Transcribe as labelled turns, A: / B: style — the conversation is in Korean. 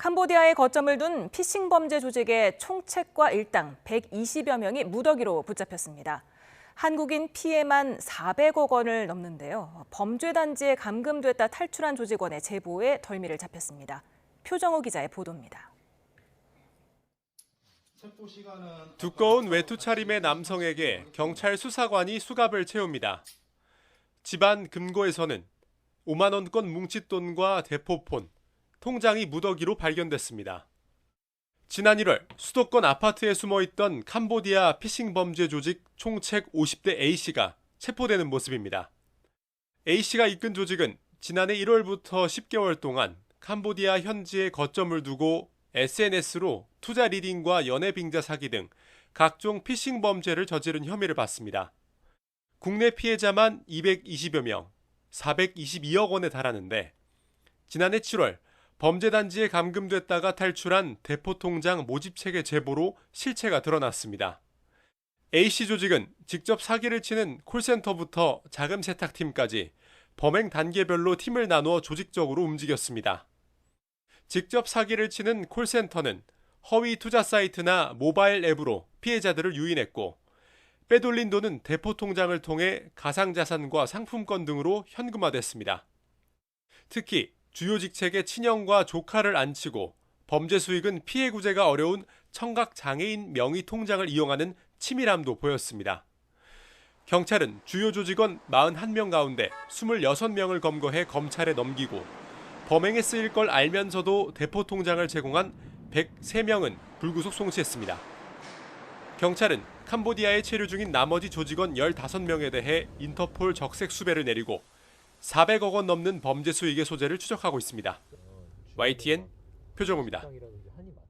A: 캄보디아에 거점을 둔 피싱 범죄 조직의 총책과 일당 120여 명이 무더기로 붙잡혔습니다. 한국인 피해만 400억 원을 넘는데요. 범죄 단지에 감금됐다 탈출한 조직원의 제보에 덜미를 잡혔습니다. 표정호 기자의 보도입니다.
B: 두꺼운 외투 차림의 남성에게 경찰 수사관이 수갑을 채웁니다. 집안 금고에서는 5만 원권 뭉칫돈과 대포폰, 통장이 무더기로 발견됐습니다. 지난 1월 수도권 아파트에 숨어 있던 캄보디아 피싱 범죄 조직 총책 50대 A씨가 체포되는 모습입니다. A씨가 이끈 조직은 지난해 1월부터 10개월 동안 캄보디아 현지에 거점을 두고 SNS로 투자 리딩과 연애 빙자 사기 등 각종 피싱 범죄를 저지른 혐의를 받습니다. 국내 피해자만 220여 명, 422억 원에 달하는데 지난해 7월 범죄 단지에 감금됐다가 탈출한 대포통장 모집책의 제보로 실체가 드러났습니다. A씨 조직은 직접 사기를 치는 콜센터부터 자금 세탁팀까지 범행 단계별로 팀을 나누어 조직적으로 움직였습니다. 직접 사기를 치는 콜센터는 허위 투자 사이트나 모바일 앱으로 피해자들을 유인했고 빼돌린 돈은 대포 통장을 통해 가상자산과 상품권 등으로 현금화됐습니다. 특히 주요 직책의 친형과 조카를 안치고 범죄 수익은 피해 구제가 어려운 청각 장애인 명의 통장을 이용하는 치밀함도 보였습니다. 경찰은 주요 조직원 41명 가운데 26명을 검거해 검찰에 넘기고 범행에 쓰일 걸 알면서도 대포 통장을 제공한 103명은 불구속 송치했습니다. 경찰은 캄보디아에 체류 중인 나머지 조직원 15명에 대해 인터폴 적색 수배를 내리고 400억 원 넘는 범죄 수익의 소재를 추적하고 있습니다. YTN 표정우입니다.
C: 한이 많